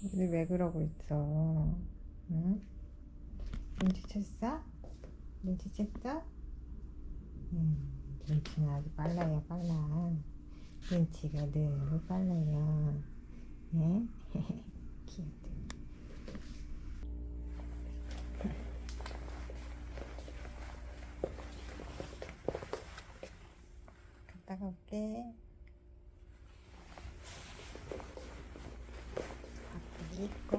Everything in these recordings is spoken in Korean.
근데 왜 그러고 있어? 응? 눈치챘어? 눈치챘어? 음, 눈치는 아주 빨라요, 빨라. 눈치가 늘 빨라요. 예? 귀엽다. 갔다가 올게. 밥도 있고,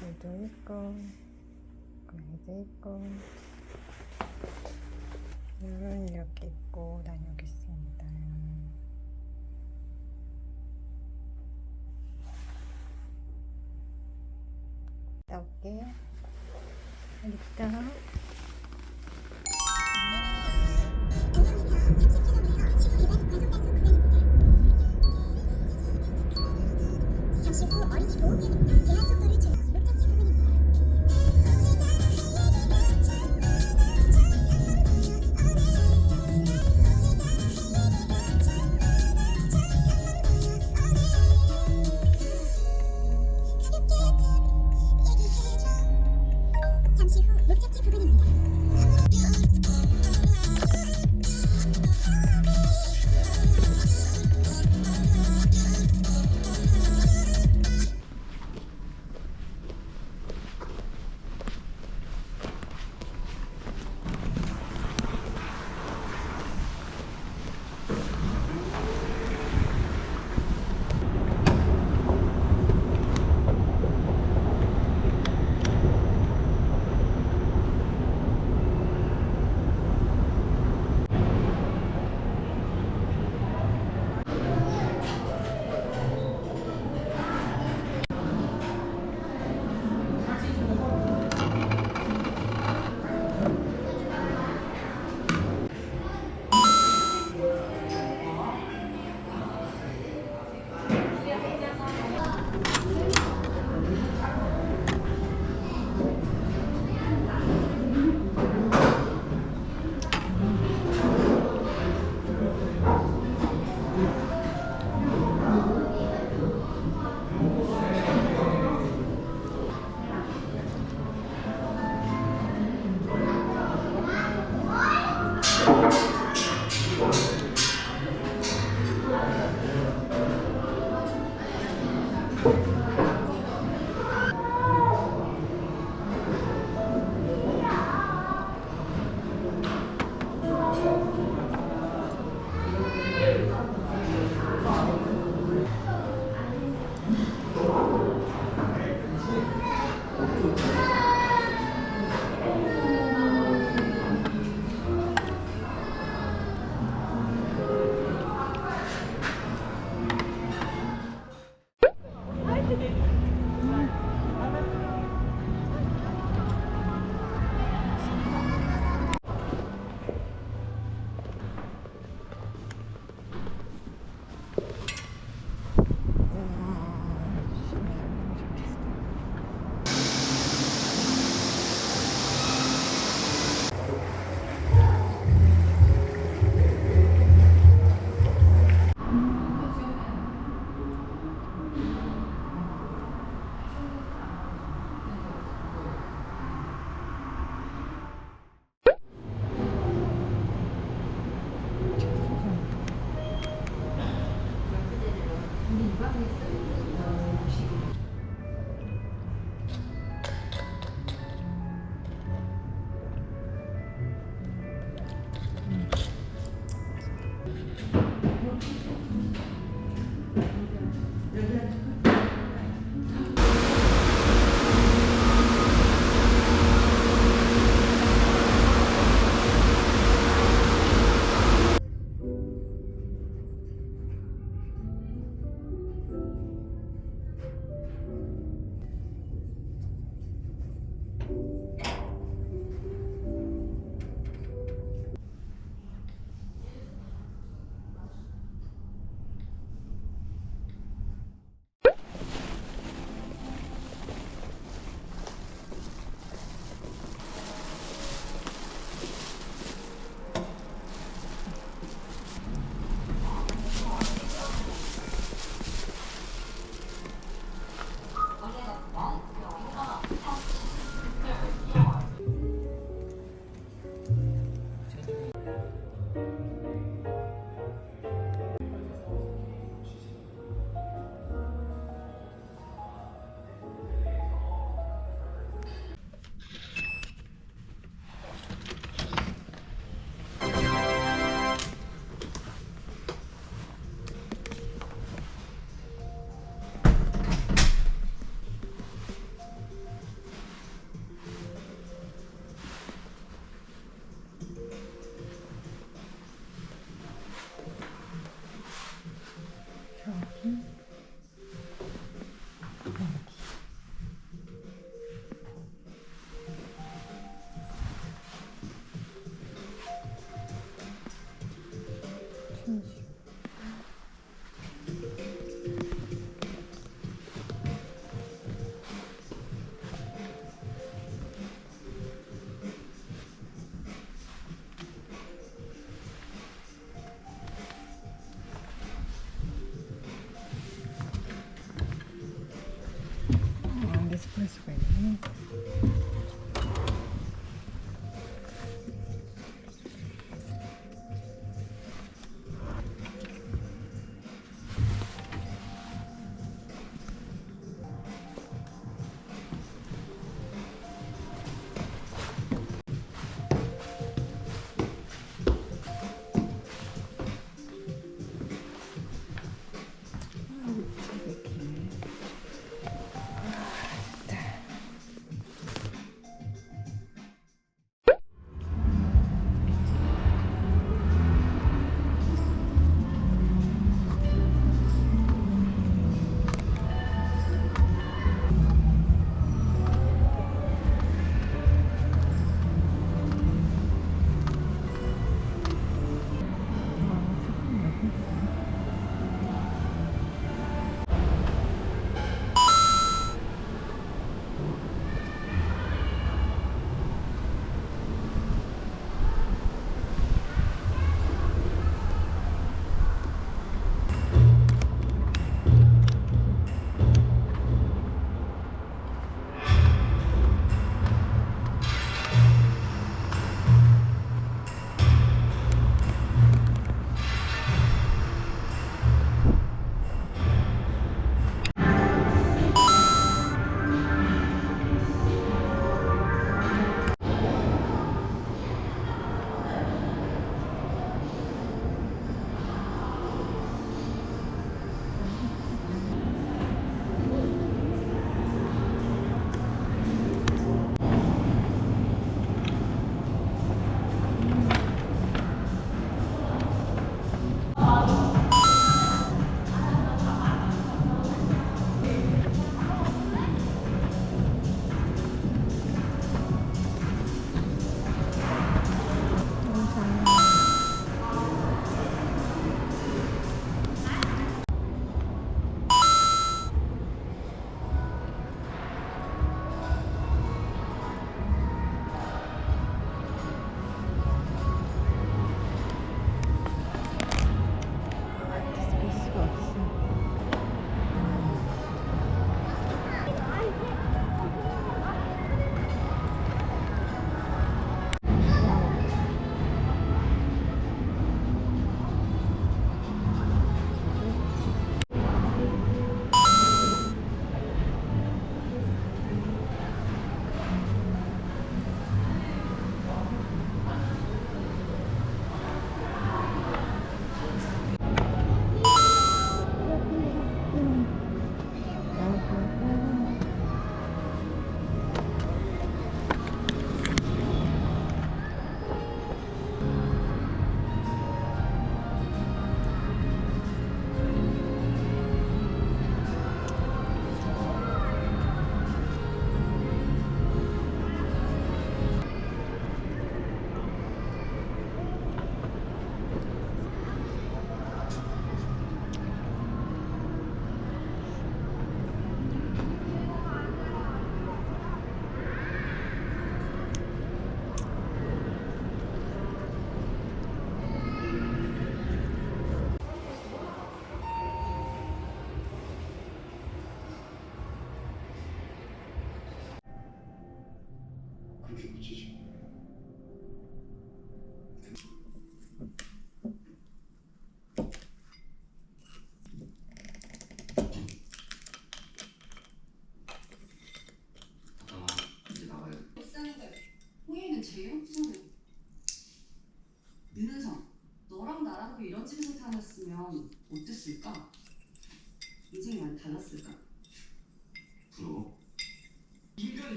물도 있고, 고양이도 있고, 물은 이렇게. 갔다 올게. 여기 있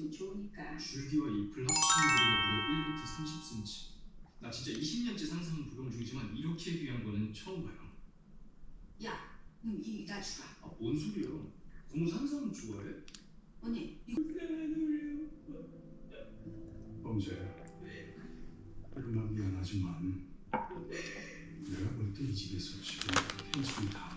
먹여주면 좋으니까 줄기와 잎을 합치는 무게가 무려 1m 30cm. 나 진짜 20년째 상상은 불용 중이지만 이렇게 귀한 거는 처음 봐요. 그럼 이다 주라 아, 뭔 소리야? 고무 산삼 좋아해? 언니 이거 범죄야. 정말 미안하지만 내가 볼 때 이 집에서 지금 펜션이 다